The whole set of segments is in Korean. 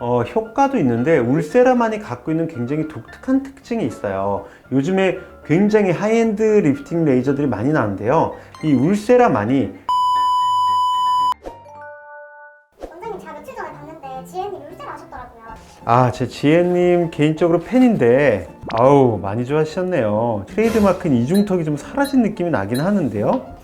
어, 효과도 있는데 울세라만이 갖고 있는 굉장히 독특한 특징이 있어요. 요즘에 굉장히 하이엔드 리프팅 레이저들이 많이 나는데요. 이 울세라만이 원장님 제가 며칠 전에 봤는데 지혜님 울세라 하셨더라고요. 아, 제 지혜님 개인적으로 팬인데 아우 많이 좋아하셨네요. 트레이드마크인 이중턱이 좀 사라진 느낌이 나긴 하는데요.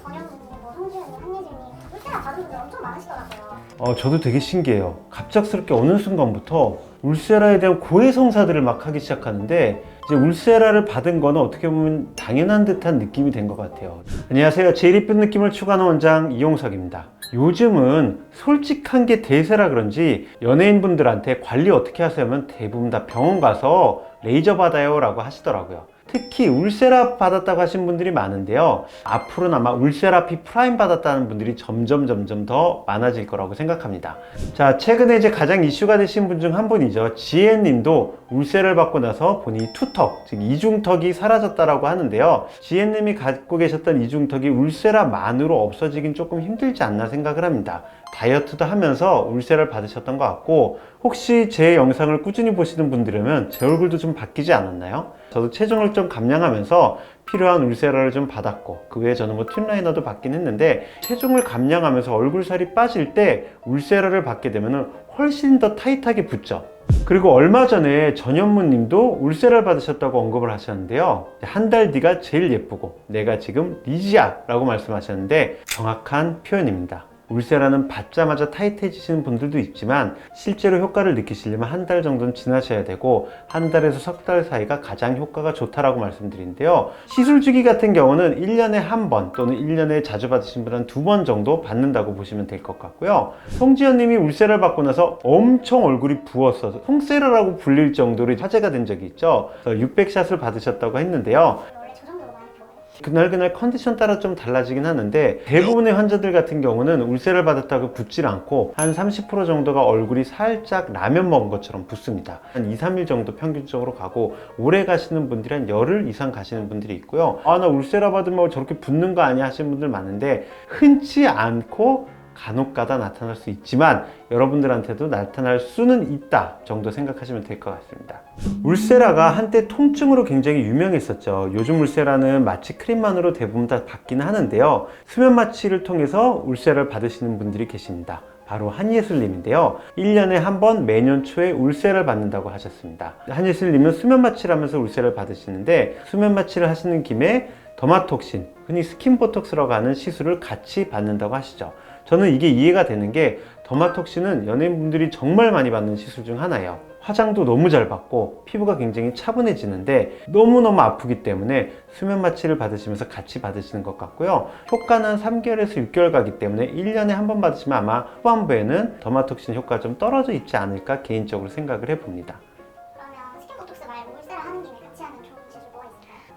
엄청 많으시더라고요. 어, 저도 되게 신기해요. 갑작스럽게 어느 순간부터 울세라에 대한 고해성사들을 막 하기 시작하는데 이제 울세라를 받은 거는 어떻게 보면 당연한 듯한 느낌이 된 것 같아요. 안녕하세요. 제일 이쁜 느낌을 추구하는 원장 이용석입니다. 요즘은 솔직한 게 대세라 그런지 연예인분들한테 관리 어떻게 하세요면 대부분 다 병원 가서 레이저 받아요 라고 하시더라고요. 특히 울세라 받았다고 하신 분들이 많은데요. 앞으로는 아마 울세라피 프라임 받았다는 분들이 점점 점점 더 많아질 거라고 생각합니다. 자, 최근에 이제 가장 이슈가 되신 분 중 한 분이죠. 지혜 님도 울세를 받고 나서 본인이 투턱, 즉 이중턱이 사라졌다라고 하는데요. 지혜 님이 갖고 계셨던 이중턱이 울세라만으로 없어지긴 조금 힘들지 않나 생각을 합니다. 다이어트도 하면서 울세라를 받으셨던 것 같고 혹시 제 영상을 꾸준히 보시는 분들이면 제 얼굴도 좀 바뀌지 않았나요? 저도 체중을 좀 감량하면서 필요한 울세라를 좀 받았고 그 외에 저는 뭐 튠라이너도 받긴 했는데 체중을 감량하면서 얼굴살이 빠질 때 울세라를 받게 되면 훨씬 더 타이트하게 붙죠. 그리고 얼마 전에 전현무 님도 울세라를 받으셨다고 언급을 하셨는데요. 한 달 뒤가 제일 예쁘고 내가 지금 리지야 라고 말씀하셨는데 정확한 표현입니다. 울세라는 받자마자 타이트해지시는 분들도 있지만 실제로 효과를 느끼시려면 한 달 정도는 지나셔야 되고 한 달에서 석 달 사이가 가장 효과가 좋다라고 말씀드리는데요. 시술 주기 같은 경우는 1년에 한 번 또는 1년에 자주 받으신 분은 두번 정도 받는다고 보시면 될 것 같고요. 송지현 님이 울세라를 받고 나서 엄청 얼굴이 부었어서 송세라라고 불릴 정도로 화제가 된 적이 있죠. 600샷을 받으셨다고 했는데요. 그날 그날 컨디션 따라 좀 달라지긴 하는데 대부분의 환자들 같은 경우는 울세를 받았다고 붓질 않고 한 30% 정도가 얼굴이 살짝 라면 먹은 것처럼 붓습니다. 한 2, 3일 정도 평균적으로 가고 오래 가시는 분들이 한 열흘 이상 가시는 분들이 있고요. 아 나 울세라 받으면 저렇게 붓는 거 아니야 하시는 분들 많은데 흔치 않고 간혹가다 나타날 수 있지만 여러분들한테도 나타날 수는 있다 정도 생각하시면 될 것 같습니다. 울세라가 한때 통증으로 굉장히 유명했었죠. 요즘 울세라는 마취 크림만으로 대부분 다 받기는 하는데요. 수면 마취를 통해서 울세라를 받으시는 분들이 계십니다. 바로 한예슬님인데요. 1년에 한 번 매년 초에 울세를 받는다고 하셨습니다. 한예슬님은 수면 마취를 하면서 울세를 받으시는데 수면 마취를 하시는 김에 더마톡신, 흔히 스킨보톡스라고 하는 시술을 같이 받는다고 하시죠. 저는 이게 이해가 되는 게 더마톡신은 연예인분들이 정말 많이 받는 시술 중 하나예요. 화장도 너무 잘 받고 피부가 굉장히 차분해지는데 너무너무 아프기 때문에 수면 마취를 받으시면서 같이 받으시는 것 같고요. 효과는 3개월에서 6개월 가기 때문에 1년에 한 번 받으시면 아마 후반부에는 더마톡신 효과가 좀 떨어져 있지 않을까 개인적으로 생각을 해봅니다.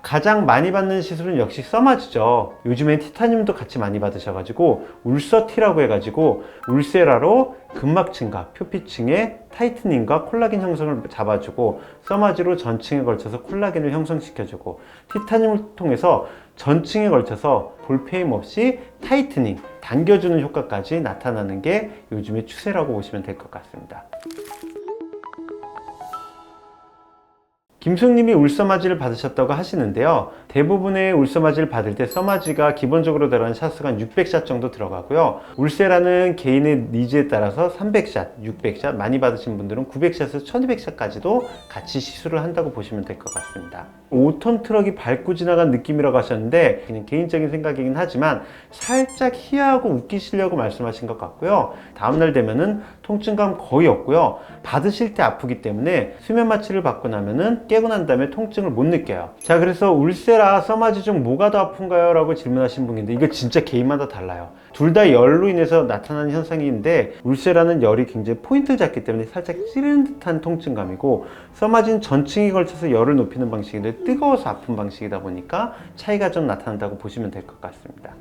가장 많이 받는 시술은 역시 써마지죠. 요즘엔 티타늄도 같이 많이 받으셔가지고 울서티라고 해가지고 울세라로 근막층과 표피층의 타이트닝과 콜라겐 형성을 잡아주고 써마지로 전층에 걸쳐서 콜라겐을 형성시켜주고 티타늄을 통해서 전층에 걸쳐서 볼페임 없이 타이트닝, 당겨주는 효과까지 나타나는 게 요즘의 추세라고 보시면 될 것 같습니다. 김숙님이 울서마지를 받으셨다고 하시는데요. 대부분의 울서마지를 받을 때 써마지가 기본적으로 들어가는 샷수가 한 600샷 정도 들어가고요. 울세라는 개인의 니즈에 따라서 300샷, 600샷, 많이 받으신 분들은 900샷에서 1200샷까지도 같이 시술을 한다고 보시면 될 것 같습니다. 5톤 트럭이 밟고 지나간 느낌이라고 하셨는데 그냥 개인적인 생각이긴 하지만 살짝 희하고 웃기시려고 말씀하신 것 같고요. 다음날 되면은 통증감 거의 없고요. 받으실 때 아프기 때문에 수면 마취를 받고 나면은 깨고 난 다음에 통증을 못 느껴요. 자, 그래서 울세라, 써마지 중 뭐가 더 아픈가요? 라고 질문하신 분인데 이거 진짜 개인마다 달라요. 둘 다 열로 인해서 나타나는 현상인데 울세라는 열이 굉장히 포인트를 잡기 때문에 살짝 찌르는 듯한 통증감이고 써마진 전층에 걸쳐서 열을 높이는 방식인데 뜨거워서 아픈 방식이다 보니까 차이가 좀 나타난다고 보시면 될 것 같습니다.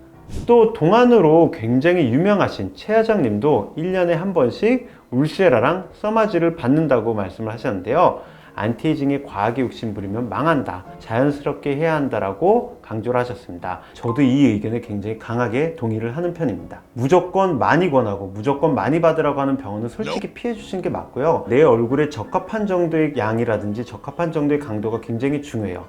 또 동안으로 굉장히 유명하신 최 회장님도 1년에 한 번씩 울세라랑 써마지를 받는다고 말씀을 하셨는데요. 안티에이징에 과하게 욕심 부리면 망한다. 자연스럽게 해야 한다라고 강조를 하셨습니다. 저도 이 의견에 굉장히 강하게 동의를 하는 편입니다. 무조건 많이 권하고 무조건 많이 받으라고 하는 병원은 솔직히 피해 주시는 게 맞고요. 내 얼굴에 적합한 정도의 양이라든지 적합한 정도의 강도가 굉장히 중요해요.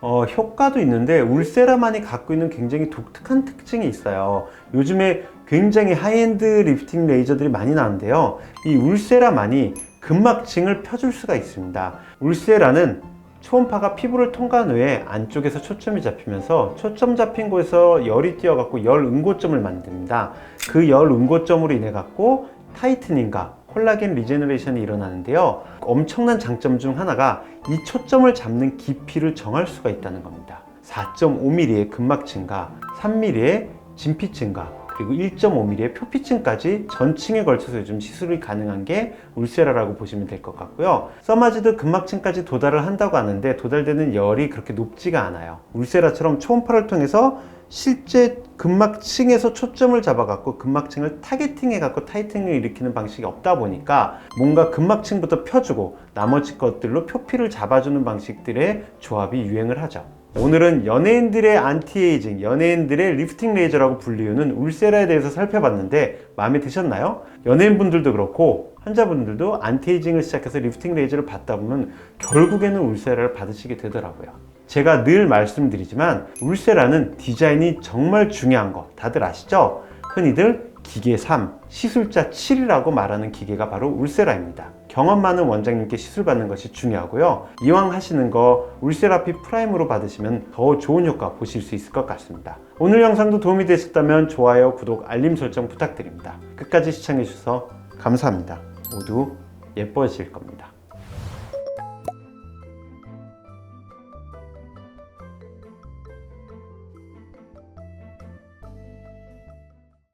어, 효과도 있는데 울세라만이 갖고 있는 굉장히 독특한 특징이 있어요. 요즘에 굉장히 하이엔드 리프팅 레이저들이 많이 나는데요. 이 울세라만이 근막층을 펴줄 수가 있습니다. 울세라는 초음파가 피부를 통과한 후에 안쪽에서 초점이 잡히면서 초점 잡힌 곳에서 열이 뛰어갖고 열 응고점을 만듭니다. 그 열 응고점으로 인해 갖고 타이트닝과 콜라겐 리제너레이션이 일어나는데요. 엄청난 장점 중 하나가 이 초점을 잡는 깊이를 정할 수가 있다는 겁니다. 4.5mm의 근막층과 3mm의 진피층과 그리고 1.5mm의 표피층까지 전층에 걸쳐서 요즘 시술이 가능한 게 울세라라고 보시면 될 것 같고요. 써마즈도 근막층까지 도달을 한다고 하는데 도달되는 열이 그렇게 높지가 않아요. 울세라처럼 초음파를 통해서 실제 근막층에서 초점을 잡아갖고 근막층을 타겟팅해갖고 타이팅을 일으키는 방식이 없다 보니까 뭔가 근막층부터 펴주고 나머지 것들로 표피를 잡아주는 방식들의 조합이 유행을 하죠. 오늘은 연예인들의 안티에이징, 연예인들의 리프팅 레이저라고 불리우는 울세라에 대해서 살펴봤는데 마음에 드셨나요? 연예인분들도 그렇고 환자분들도 안티에이징을 시작해서 리프팅 레이저를 받다 보면 결국에는 울세라를 받으시게 되더라고요. 제가 늘 말씀드리지만 울세라는 디자인이 정말 중요한 거 다들 아시죠? 흔히들 기계 3, 시술자 7이라고 말하는 기계가 바로 울세라입니다. 경험 많은 원장님께 시술 받는 것이 중요하고요. 이왕 하시는 거 울세라피 프라임으로 받으시면 더 좋은 효과 보실 수 있을 것 같습니다. 오늘 영상도 도움이 되셨다면 좋아요, 구독, 알림 설정 부탁드립니다. 끝까지 시청해 주셔서 감사합니다. 모두 예뻐지실 겁니다.